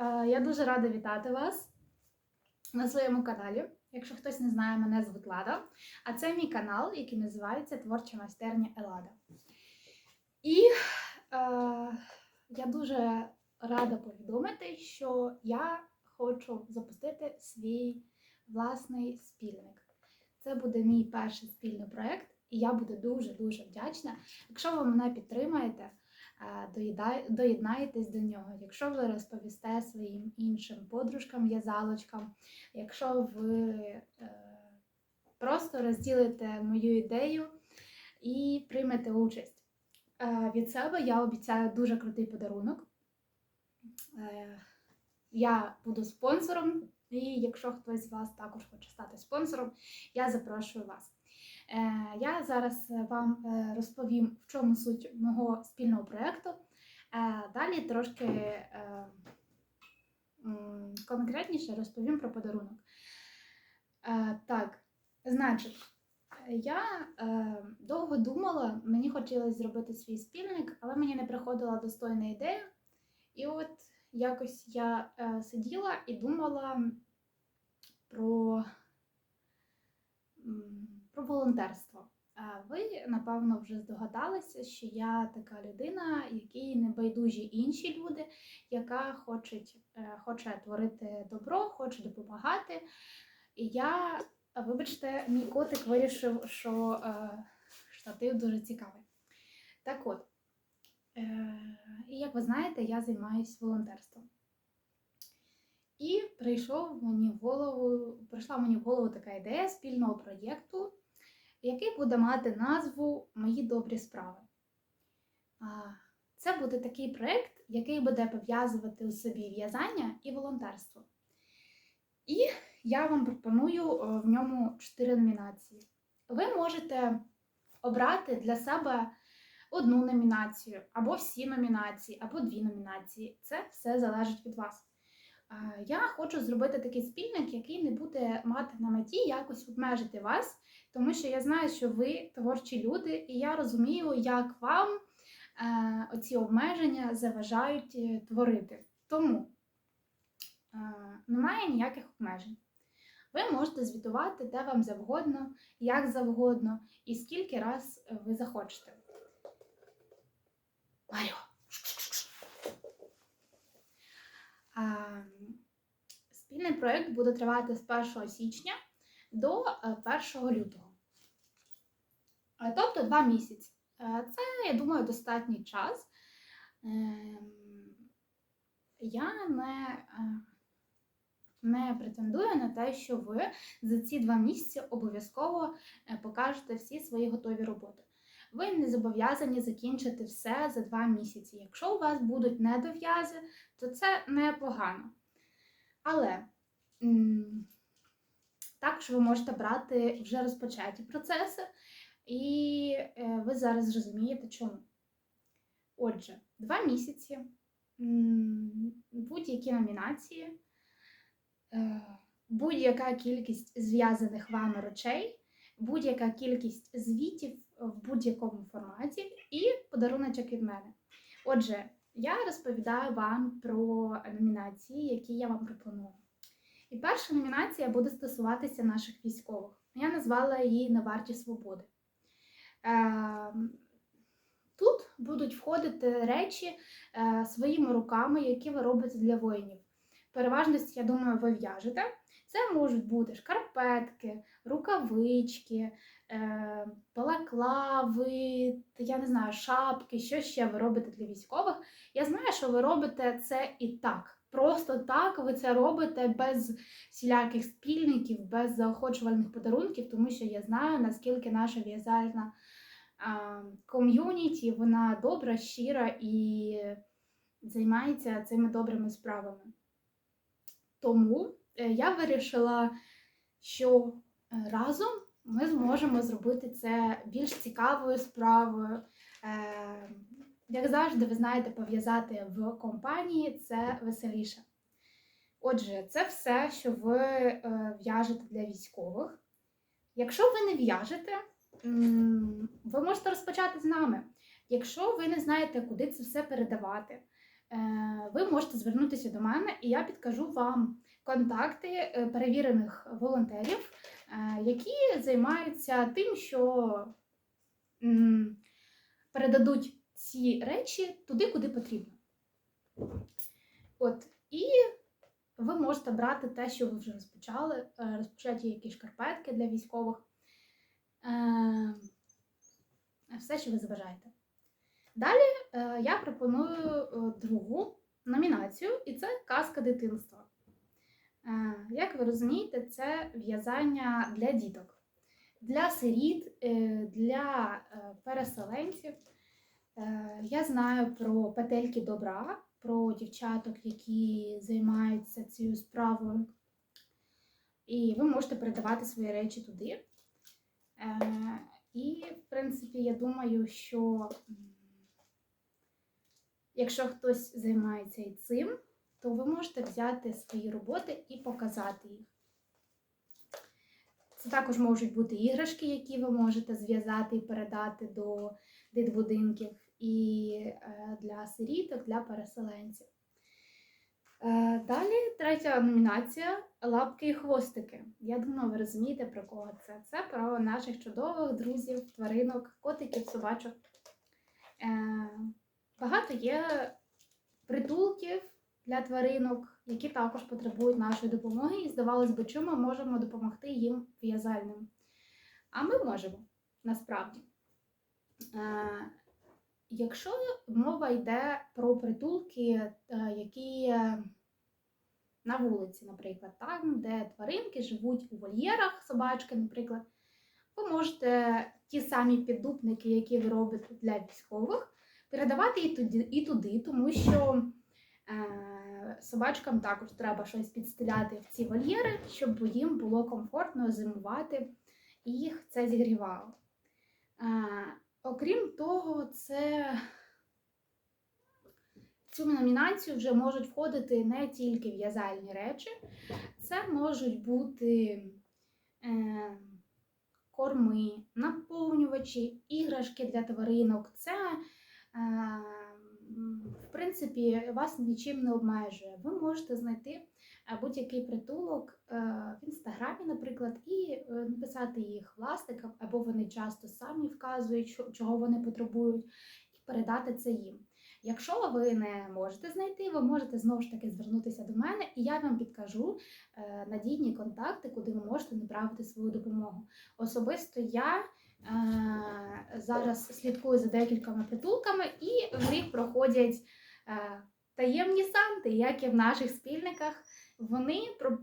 Е, Я дуже рада вітати вас на своєму каналі. Якщо хтось не знає, мене звуть Лада, а це мій канал, який називається Творча майстерня Елада. І е, я дуже рада повідомити, що я хочу запустити свій власний спільник. Це буде мій перший спільний проєкт, і я буду дуже-дуже вдячна, якщо ви мене підтримаєте доєднаєтесь до нього. Якщо ви розповісте своїм іншим подружкам, в'язалочкам, якщо ви е, просто розділите мою ідею і приймете участь. Е, Від себе я обіцяю дуже крутий подарунок. Е, Я буду спонсором, і якщо хтось з вас також хоче стати спонсором, я запрошую вас. Е, Я зараз вам е, розповім, в чому суть мого спільного проєкту. Е, Далі трошки конкретніше розповім про подарунок. Так, значить, я довго думала, мені хотілося зробити свій спільник, але мені не приходила достойна ідея. І от якось я сиділа і думала про, про волонтерство. Ви, напевно, вже здогадалися, що я така людина, якій не байдужі інші люди, яка хоче, е, хоче творити добро, хоче допомагати. І я, вибачте, мій котик вирішив, що е, штатив дуже цікавий. Так от, е, і як ви знаєте, я займаюся волонтерством. І прийшов мені в голову, прийшла мені в голову така ідея спільного проєкту, який буде мати назву Мої добрі справи. Це буде такий проєкт, який буде пов'язувати у собі в'язання і волонтерство. І я вам пропоную е, в ньому чотири номінації. Ви можете обрати для себе одну номінацію, або всі номінації, або дві номінації. Це все залежить від вас. Е, Я хочу зробити такий спільник, який не буде мати на меті якось обмежити вас, тому що я знаю, що ви творчі люди, і я розумію, як вам е, оці обмеження заважають е, творити. Тому немає ніяких обмежень. Ви можете звітувати де вам завгодно, як завгодно, і скільки раз ви захочете. Маріо. А, Спільний проєкт буде тривати з 1 січня до е, 1 лютого. Е, Тобто два місяці. Е, Це, я думаю, достатній час. Ем, Я не, е, не претендую на те, що ви за ці два місяці обов'язково е, покажете всі свої готові роботи. Ви не зобов'язані закінчити все за два місяці. Якщо у вас будуть недов'язи, то це непогано. Але також ви можете брати вже розпочаті процеси, і е, ви зараз зрозумієте, чому. Отже, два місяці, будь-які номінації, е, будь-яка кількість зв'язаних вами речей, будь-яка кількість звітів в будь-якому форматі і подаруночок від мене. Отже, я розповідаю вам про номінації, які я вам пропоную. І перша номінація буде стосуватися наших військових. Я назвала її на варті свободи. Ем, Тут будуть входити речі е, своїми руками, які ви робите для воїнів. Переважності, я думаю, ви в'яжете. Це можуть бути шкарпетки, рукавички, балаклави, я не знаю, шапки, що ще ви робите для військових. Я знаю, що ви робите це і так. Просто так ви це робите без всіляких спільників, без заохочувальних подарунків, тому що я знаю, наскільки наша в'язальна ком'юніті, вона добра, щира і займається цими добрими справами. Тому е, я вирішила, що е, разом ми зможемо зробити це більш цікавою справою. Е, Як завжди, ви знаєте, пов'язати в компанії це веселіше. Отже, це все, що ви е, в'яжете для військових. Якщо ви не в'яжете, ви можете розпочати з нами. Якщо ви не знаєте, куди це все передавати, е, ви можете звернутися до мене, і я підкажу вам контакти перевірених волонтерів, які займаються тим, що передадуть ці речі туди, куди потрібно. От, і ви можете брати те, що ви вже розпочали, е, розпочаті якісь шкарпетки для військових, е, все, що ви забажаєте. Далі е, я пропоную е, другу номінацію, і це казка дитинства. Як ви розумієте, це в'язання для діток, для сиріт, е, для е, переселенців. Е, Я знаю про петельки добра, про дівчаток, які займаються цією справою. І ви можете передавати свої речі туди. І, в принципі, я думаю, що якщо хтось займається і цим, то ви можете взяти свої роботи і показати їх. Це також можуть бути іграшки, які ви можете зв'язати і передати до дитбудинків, і е, для сиріток, для переселенців. Е, Далі третя номінація лапки і хвостики. Я думаю, ви розумієте, про кого це. Це про наших чудових друзів, тваринок, котиків, собачок. Е, Багато є притулків для тваринок, які також потребують нашої допомоги, і здавалось би, чим ми можемо допомогти їм в'язальним. А ми можемо насправді. Е, Якщо мова йде про притулки, е, які на вулиці, наприклад, там, де тваринки живуть у вольєрах, собачки, наприклад, ви можете ті самі піддупники, які ви робите для військових, передавати і туди, і туди тому що собачкам також треба щось підстеляти в ці вольєри, щоб їм було комфортно зимувати, і їх це зігрівало. Е, Окрім того, це в цю номінацію вже можуть входити не тільки в'язальні речі, це можуть бути е, корми, наповнювачі, іграшки для тваринок. Це, е, принципі, вас нічим не обмежує. Ви можете знайти е, будь-який притулок е, в інстаграмі, наприклад, і е, написати їх власникам, або вони часто самі вказують, чого вони потребують, і передати це їм. Якщо ви не можете знайти, ви можете знову ж таки звернутися до мене, і я вам підкажу надійні контакти, куди ви можете направити свою допомогу. Особисто я зараз слідкую за декількома притулками, і в них проходять таємні санти, як і в наших спільниках. Вони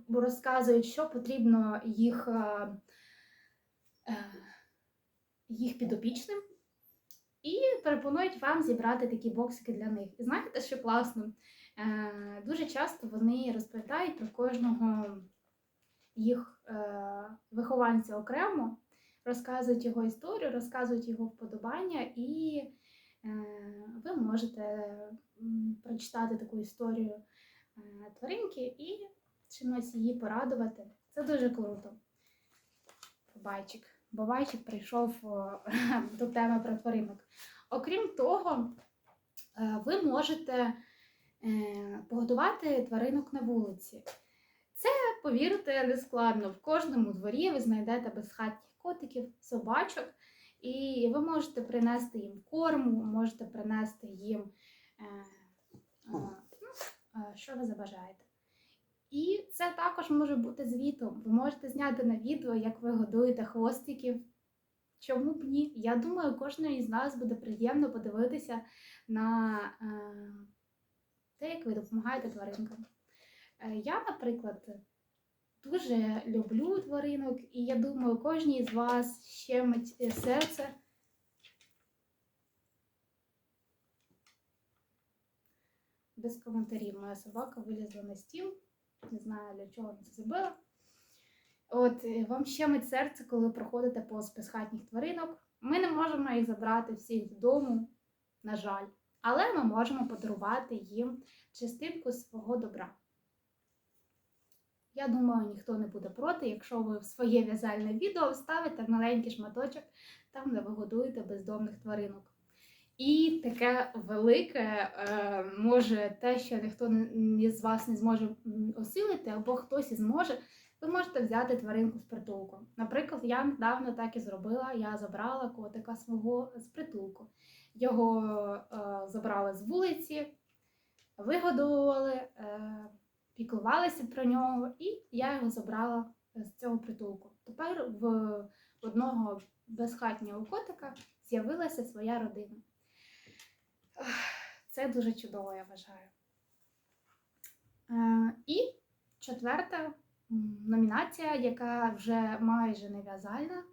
розказують, що потрібно їх, е, е, їх підопічним, і пропонують вам зібрати такі боксики для них. І знаєте, що класно? Е, Дуже часто вони розповідають про кожного їх е, вихованця окремо, розказують його історію, розказують його вподобання, і е, ви можете прочитати таку історію е, тваринки і чимось її порадувати. Це дуже круто. Бабайчик. Бабайчик прийшов до теми про тваринок. Окрім того, е, ви можете е, погодувати тваринок на вулиці. Це, повірте, не складно. В кожному дворі ви знайдете безхатніх котиків, собачок, і ви можете принести їм корму, можете принести їм, е, е, ну, що ви забажаєте. І це також може бути звітом. Ви можете зняти на відео, як ви годуєте хвостиків. Чому б ні? Я думаю, кожному із нас буде приємно подивитися на е, те, як ви допомагаєте тваринкам. Е, я, наприклад, дуже люблю тваринок, і я думаю, кожній з вас щемить е, серце. Без коментарів моя собака вилізла на стіл. Не знаю, для чого вона це зробила. От е, вам щемить серце, коли проходите повз безхатніх тваринок. Ми не можемо їх забрати всіх додому, на жаль, але ми можемо подарувати їм частинку свого добра. Я думаю, ніхто не буде проти, якщо ви в своє в'язальне відео вставите маленький шматочок там, де ви годуєте бездомних тваринок. І таке велике е, може те, що ніхто з вас не зможе осилити, або хтось і зможе, ви можете взяти тваринку з притулку. Наприклад, я недавно так і зробила. Я забрала котика свого з притулку. Його е, забрали з вулиці, вигодовували, е, піклувалися про нього, і я його забрала з цього притулку. Тепер в одного безхатнього котика з'явилася своя родина. Це дуже чудово, я вважаю. Е, І четверта номінація, яка вже майже не в'язальна,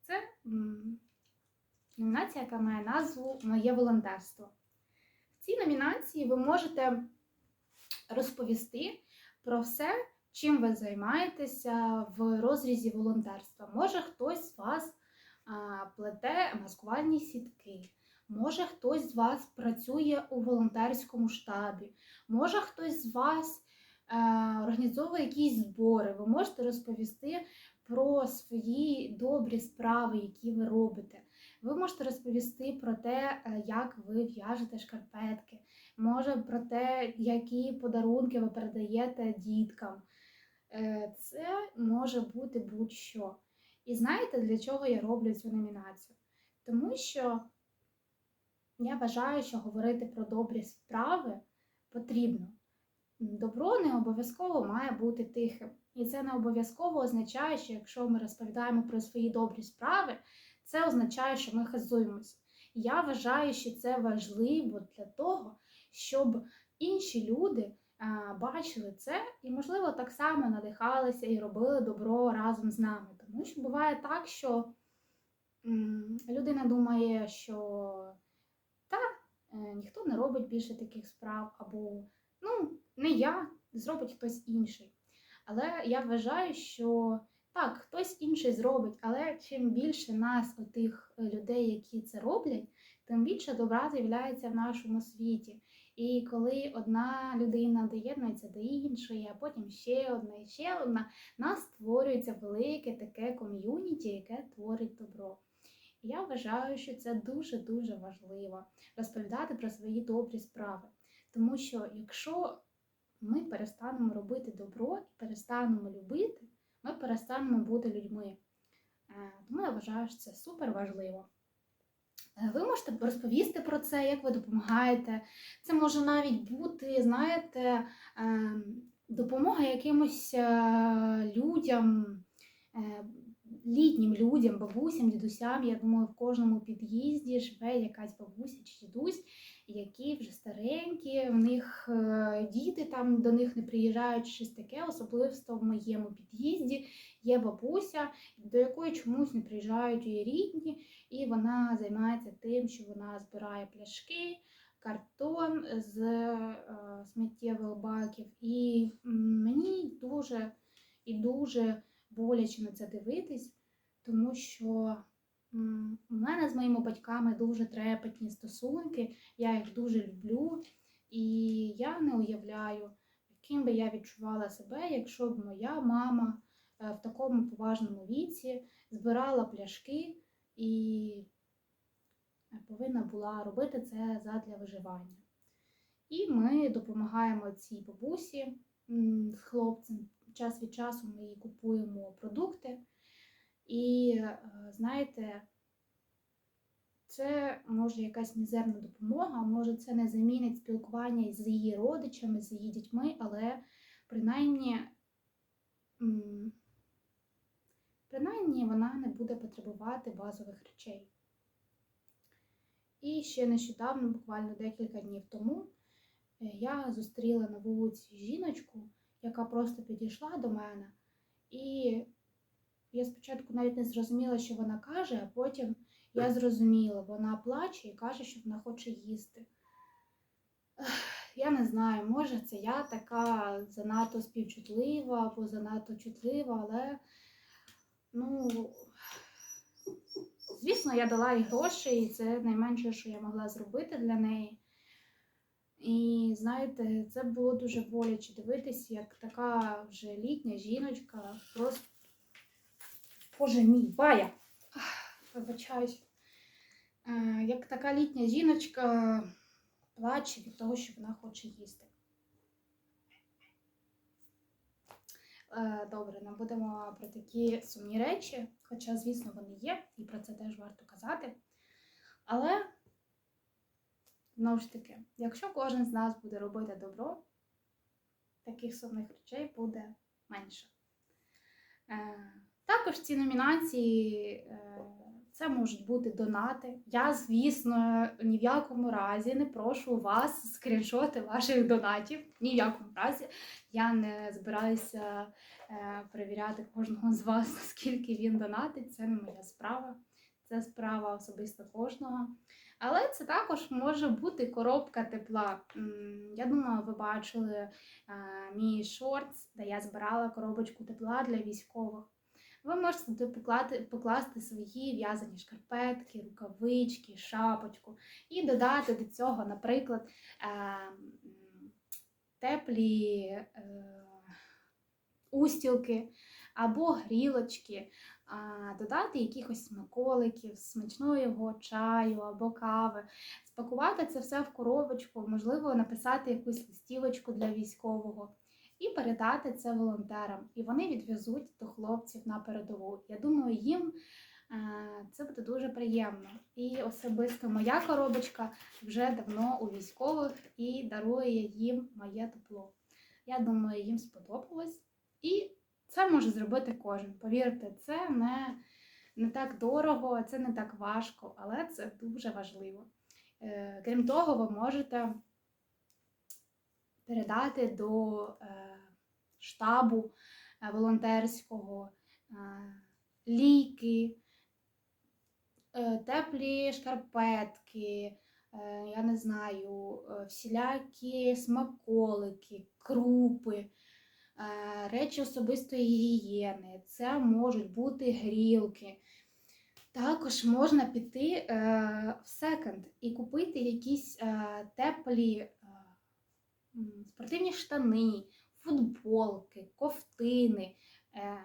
це номінація, яка має назву Моє волонтерство. В цій номінації ви можете розповісти про все, чим ви займаєтеся в розрізі волонтерства. Може, хтось з вас плете маскувальні сітки. Може, хтось з вас працює у волонтерському штабі, може хтось з вас е, організовує якісь збори. Ви можете розповісти про свої добрі справи, які ви робите. Ви можете розповісти про те, е, як ви в'яжете шкарпетки, може про те, які подарунки ви передаєте діткам. Е, Це може бути будь-що. І знаєте, для чого я роблю цю номінацію? Тому що я вважаю, що говорити про добрі справи потрібно. Добро не обов'язково має бути тихим. І це не обов'язково означає, що якщо ми розповідаємо про свої добрі справи, це означає, що ми хизуємося. Я вважаю, що це важливо для того, щоб інші люди бачили це і, можливо, так само надихалися і робили добро разом з нами. Тому що буває так, що людина думає, що та е, ніхто не робить більше таких справ, або ну, не я, зробить хтось інший. Але я вважаю, що так, хтось інший зробить, але чим більше нас, отих е, людей, які це роблять, тим більше добра з'являється в нашому світі. І коли одна людина доєднується до іншої, а потім ще одна і ще одна, нас створюється велике таке ком'юніті, яке творить добро. Я вважаю, що це дуже-дуже важливо розповідати про свої добрі справи. Тому що якщо ми перестанемо робити добро і перестанемо любити, ми перестанемо бути людьми. Е, Тому я вважаю, що це супер важливо. Е, Ви можете розповісти про це, як ви допомагаєте. Це може навіть бути, знаєте, ем, допомога якимось е, людям, е, літнім людям, бабусям, дідусям. Я думаю, в кожному під'їзді живе якась бабуся чи дідусь, які вже старенькі, в них е, діти там до них не приїжджають, щось таке, особливо в моєму під'їзді є бабуся, до якої чомусь не приїжджають її рідні, і вона займається тим, що вона збирає пляшки, картон з е, сміттєвих баків. І мені дуже і дуже боляче на це дивитись, тому що у мене з моїми батьками дуже трепетні стосунки, я їх дуже люблю, і я не уявляю, яким би я відчувала себе, якщо б моя мама е, в такому поважному віці збирала пляшки і е, повинна була робити це задля виживання. І ми допомагаємо цій бабусі з хлопцем. Час від часу ми їй купуємо продукти. І е, знаєте, це може якась мізерна допомога, може це не замінить спілкування з її родичами, з її дітьми, але принаймні, принаймні вона не буде потребувати базових речей. І ще нещодавно, буквально декілька днів тому, е, я зустріла на вулиці жіночку, яка просто підійшла до мене, і я спочатку навіть не зрозуміла, що вона каже, а потім я зрозуміла, вона плаче і каже, що вона хоче їсти. Я не знаю, може це я така занадто співчутлива або занадто чутлива, але ну, звісно, я дала їй гроші, і це найменше, що я могла зробити для неї. І знаєте, це було дуже боляче дивитись, як така вже літня жіночка просто. Боже мій, Вая! Вибачаюсь. е, як така літня жіночка плаче від того, що вона хоче їсти. Е, Добре, не будемо про такі сумні речі, хоча, звісно, вони є, і про це теж варто казати. Але, знову ж таки, якщо кожен з нас буде робити добро, таких сумних речей буде менше. Також ці номінації е, це можуть бути донати. Я, звісно, ні в якому разі не прошу вас скріншоти ваших донатів. Ні в якому разі. Я не збираюся е, перевіряти кожного з вас, наскільки він донатить. Це не моя справа. Це справа особисто кожного. Але це також може бути коробка тепла. Я думаю, ви бачили е, мій шортс, де я збирала коробочку тепла для військових. Ви можете туди поклати, покласти свої в'язані шкарпетки, рукавички, шапочку і додати до цього, наприклад, е, теплі е, устілки або грілочки, додати якихось смаколиків, смачного чаю або кави, спакувати це все в коробочку, можливо, написати якусь листівочку для військового і передати це волонтерам. І вони відвезуть до хлопців на передову. Я думаю, їм е, це буде дуже приємно. І особисто моя коробочка вже давно у військових і дарує їм моє тепло. Я думаю, їм сподобалось. І це може зробити кожен. Повірте, це не, не так дорого, це не так важко, але це дуже важливо. Е, Крім того, ви можете передати до е, штабу е, волонтерського е, ліки, теплі шкарпетки, я не знаю, всілякі смаколики, крупи, речі особистої гігієни. Це можуть бути грілки. Також можна піти в секонд і купити якісь теплі спортивні штани, футболки, ковтини. Е,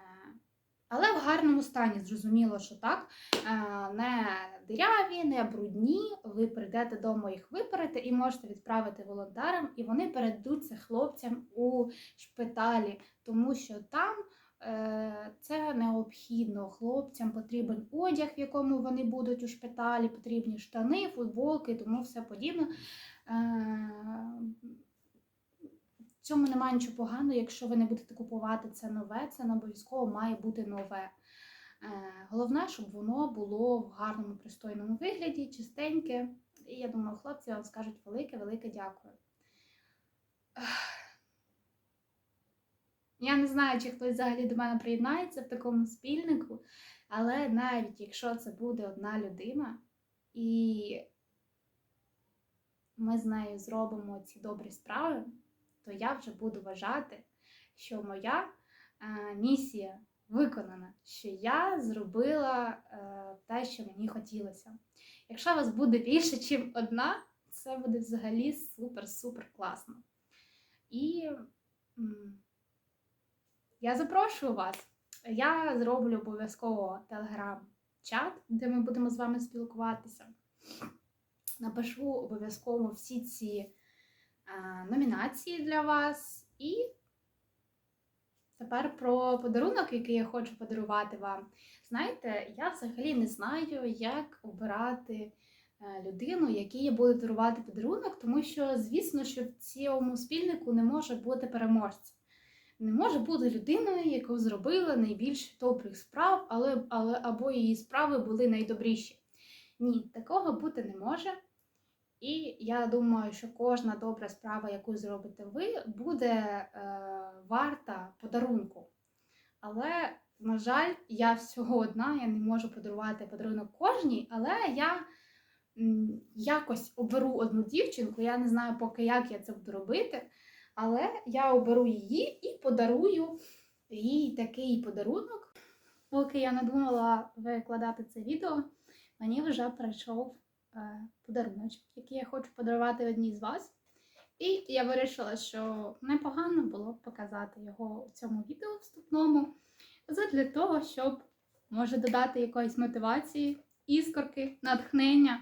але в гарному стані, зрозуміло, що так. Е, не диряві, не брудні. Ви прийдете дому їх виперете і можете відправити волонтерам, і вони передадуть хлопцям у шпиталі, тому що там е, це необхідно. Хлопцям потрібен одяг, в якому вони будуть у шпиталі, потрібні штани, футболки, тому все подібне. Цьому немає нічого поганого, якщо ви не будете купувати це нове, це не обов'язково має бути нове. Е, Головне, щоб воно було в гарному, пристойному вигляді, чистеньке. І я думаю, хлопці вам скажуть велике-велике дякую. Я не знаю, чи хтось взагалі до мене приєднається в такому спільнику, але навіть якщо це буде одна людина, і ми з нею зробимо ці добрі справи, то я вже буду вважати, що моя е, місія виконана, що я зробила е, те, що мені хотілося. Якщо вас буде більше, ніж одна, це буде взагалі супер-супер класно. І я запрошую вас. Я зроблю обов'язково телеграм-чат, де ми будемо з вами спілкуватися. Напишу обов'язково всі ці номінації для вас. І тепер про подарунок, який я хочу подарувати вам. Знаєте, я взагалі не знаю, як обирати е, людину, якій я буду дарувати подарунок, тому що, звісно, що в цьому спільнику не може бути переможця. Не може бути людиною, яку зробила найбільше добрих справ, але, але або її справи були найдобріші. Ні, такого бути не може. І я думаю, що кожна добра справа, яку зробите ви, буде е, варта подарунку. Але, на жаль, я всього одна, я не можу подарувати подарунок кожній, але я м, якось оберу одну дівчинку, я не знаю поки як я це буду робити, але я оберу її і подарую їй такий подарунок. Поки я надумала викладати це відео, мені вже прийшов е, подаруночок, який я хочу подарувати одній з вас. І я вирішила, що непогано було б показати його у цьому відео вступному, для того, щоб може додати якоїсь мотивації іскорки, натхнення.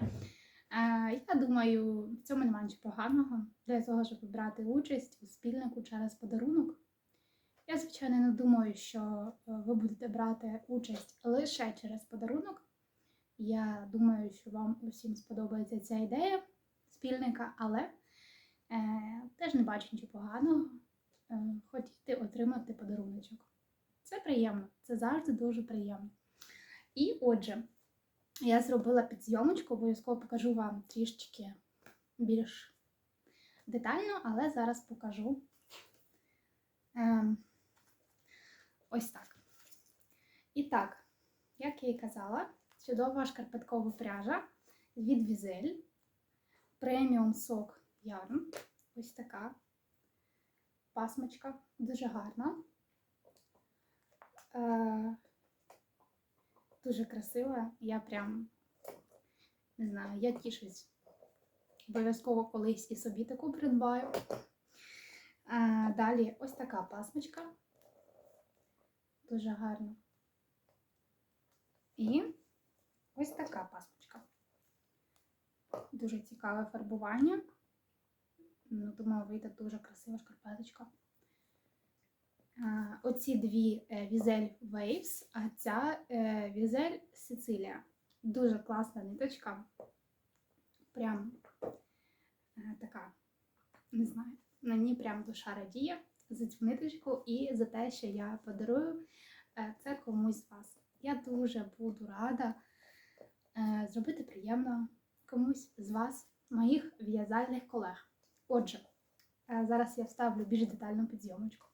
Е, Я думаю, в цьому немає нічого поганого для того, щоб брати участь у спільнику через подарунок. Я, звичайно, не думаю, що е, ви будете брати участь лише через подарунок. Я думаю, що вам усім сподобається ця ідея спільника, але е, теж не бачу нічого поганого. Е, хотіти отримати подаруночок. Це приємно, це завжди дуже приємно. І отже, я зробила підзйомочку, обов'язково покажу вам трішечки більш детально, але зараз покажу. Ем, ось так. І так, як я і казала, чудова шкарпеткова пряжа від Візель. Преміум сок Ярн. Ось така пасмочка, дуже гарна. Е, дуже красива. Я прям не знаю, я тішусь. Обов'язково колись і собі таку придбаю. Е, далі ось така пасмочка. Дуже гарна. І ось така пасмочка. Дуже цікаве фарбування. Ну, Думаю, вийде дуже красива шкарпеточка. Оці дві е, Візель Waves, а ця е, Візель Сицилія. Дуже класна ниточка. Прям е, така, не знаю, на ній прям душа радіє за цю ниточку і за те, що я подарую це комусь з вас. Я дуже буду рада зробити приємно комусь з вас, моїх в'язальних колег. Отже, е, зараз я вставлю більш детальну підзйомочку.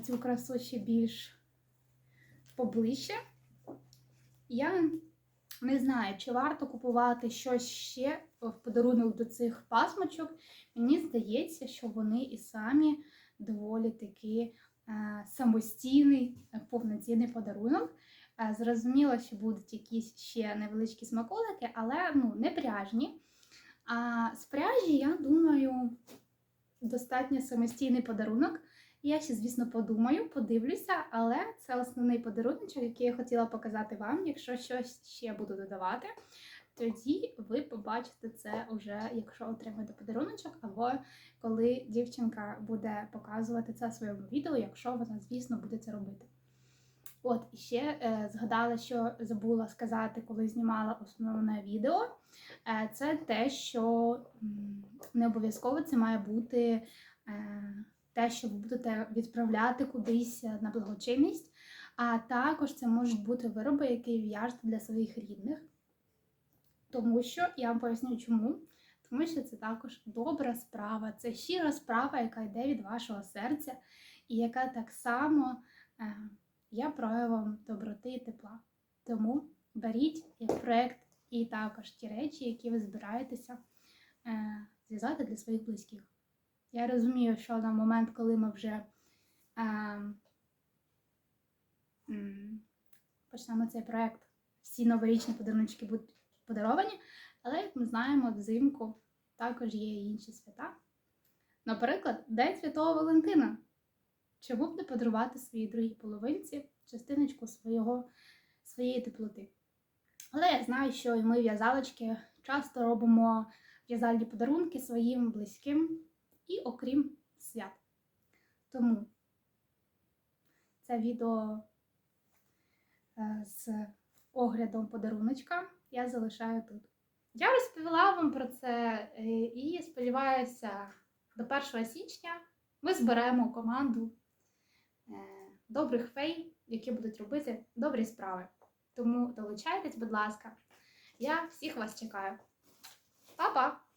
Цю красу ще більш поближче, я не знаю, чи варто купувати щось ще в подарунок до цих пасмочок. Мені здається, що вони і самі доволі таки е, самостійний е, повноцінний подарунок. Е, Зрозуміло, що будуть якісь ще невеличкі смаколики, але ну, не пряжні. А з пряжі, я думаю, достатньо самостійний подарунок. Я ще, звісно, подумаю, подивлюся, але це основний подарунок, який я хотіла показати вам. Якщо щось ще буду додавати, тоді ви побачите це вже, якщо отримаєте подаруночок, або коли дівчинка буде показувати це в своєму відео, якщо вона, звісно, буде це робити. От, і ще е, згадала, що забула сказати, коли знімала основне відео. Е, це те, що м, не обов'язково це має бути е, те, що ви будете відправляти кудись на благочинність, а також це можуть бути вироби, які в'яжете для своїх рідних. Тому що я вам поясню, чому. Тому що це також добра справа, це щира справа, яка йде від вашого серця, і яка так само е, є проявом доброти і тепла. Тому беріть як проєкт і також ті речі, які ви збираєтеся е, зв'язати для своїх близьких. Я розумію, що на момент, коли ми вже е, почнемо цей проєкт, всі новорічні подарунки будуть подаровані, але, як ми знаємо, взимку також є інші свята. Наприклад, День Святого Валентина. Чому б не подарувати своїй другій половинці частиночку свого, своєї теплоти? Але я знаю, що і ми, в'язалочки, часто робимо в'язальні подарунки своїм близьким і окрім свят. Тому це відео е, з оглядом подаруночка я залишаю тут. Я розповіла вам про це е, і сподіваюся, до 1 січня ми зберемо команду е, добрих фей, які будуть робити добрі справи. Тому долучайтесь, будь ласка. Я всіх вас чекаю. Па-па!